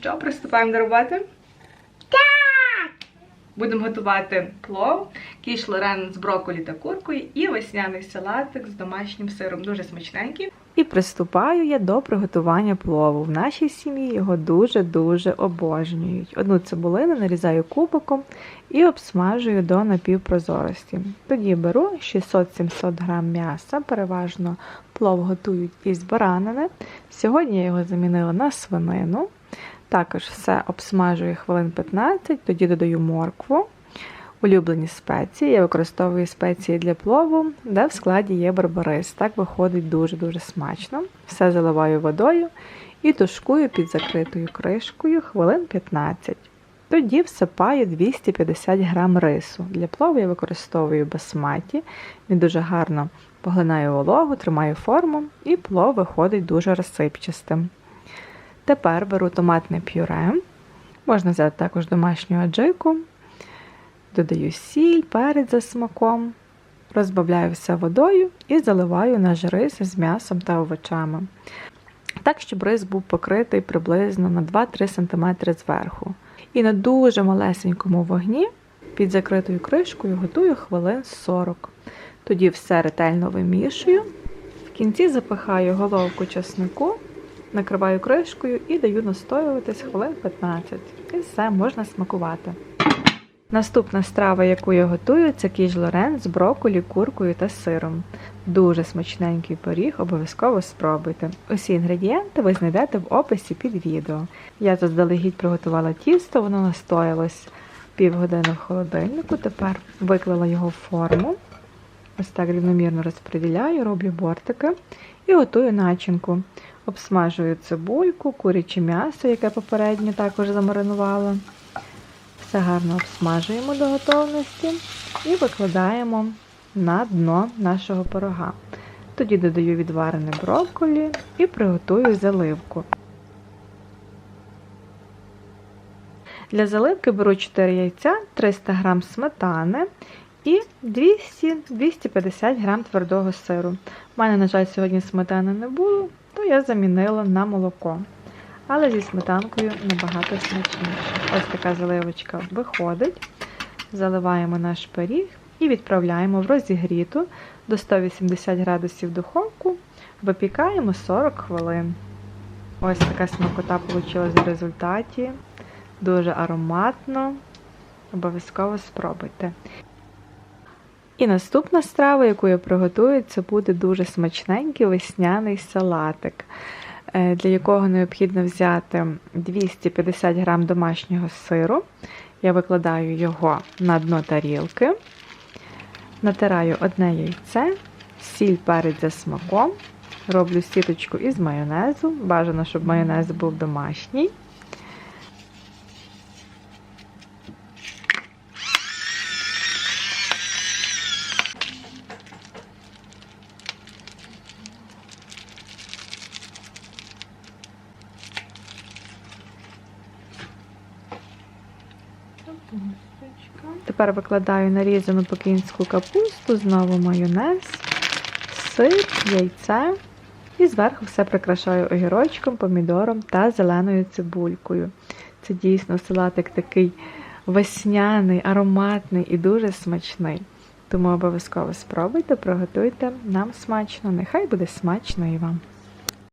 що, приступаємо до роботи? Так! Будемо готувати плов, кіш лорен з брокколі та куркою і весняний салатик з домашнім сиром. Дуже смачненький. І приступаю я до приготування плову. В нашій сім'ї його дуже-дуже обожнюють. Одну цибулину нарізаю кубиком і обсмажую до напівпрозорості. Тоді беру 600-700 г м'яса, переважно плов готують із баранини. Сьогодні я його замінила на свинину. Також все обсмажую хвилин 15, тоді додаю моркву, улюблені спеції. Я використовую спеції для плову, де в складі є барбарис. Так виходить дуже-дуже смачно. Все заливаю водою і тушкую під закритою кришкою хвилин 15. Тоді всипаю 250 г рису. Для плову я використовую басматі, він дуже гарно поглинає вологу, тримає форму, і плов виходить дуже розсипчастим. Тепер беру томатне пюре. Можна взяти також домашню аджику, додаю сіль, перець за смаком, розбавляю все водою і заливаю наш рис з м'ясом та овочами. Так, щоб рис був покритий приблизно на 2-3 см зверху. І на дуже малесенькому вогні під закритою кришкою готую хвилин 40. Тоді все ретельно вимішую. В кінці запихаю головку часнику накриваю кришкою і даю настоюватись хвилин 15. І все, можна смакувати. Наступна страва, яку я готую, це кіж лорен з брокколі, куркою та сиром. Дуже смачненький пиріг, обов'язково спробуйте. Усі інгредієнти ви знайдете в описі під відео. Я тут заздалегідь приготувала тісто, воно настоялось півгодини в холодильнику. Тепер виклала його в форму. Ось так рівномірно розподіляю, роблю бортики і готую начинку. Обсмажую цибульку, куряче м'ясо, яке попередньо також замаринувала. Все гарно обсмажуємо до готовності і викладаємо на дно нашого пирога. Тоді додаю відварене брокколі і приготую заливку. Для заливки беру 4 яйця, 300 г сметани і 200-250 г твердого сиру. У мене, на жаль, сьогодні сметани не було, то я замінила на молоко. Але зі сметанкою набагато смачніше. Ось така заливочка виходить. Заливаємо наш пиріг і відправляємо в розігріту до 180 градусів духовку, випікаємо 40 хвилин. Ось така смакота вийшла в результаті. Дуже ароматно. Обов'язково спробуйте. І наступна страва, яку я приготую, це буде дуже смачненький весняний салатик, е, для якого необхідно взяти 250 г домашнього сиру. Я викладаю його на дно тарілки, натираю одне яйце, сіль перець за смаком, роблю сіточку із майонезу. Бажано, щоб майонез був домашній. Тепер викладаю нарізану пекінську капусту, знову майонез, сир, яйце. І зверху все прикрашаю огірочком, помідором та зеленою цибулькою. Це дійсно салатик такий весняний, ароматний і дуже смачний. Тому обов'язково спробуйте, приготуйте нам смачно. Нехай буде смачно і вам.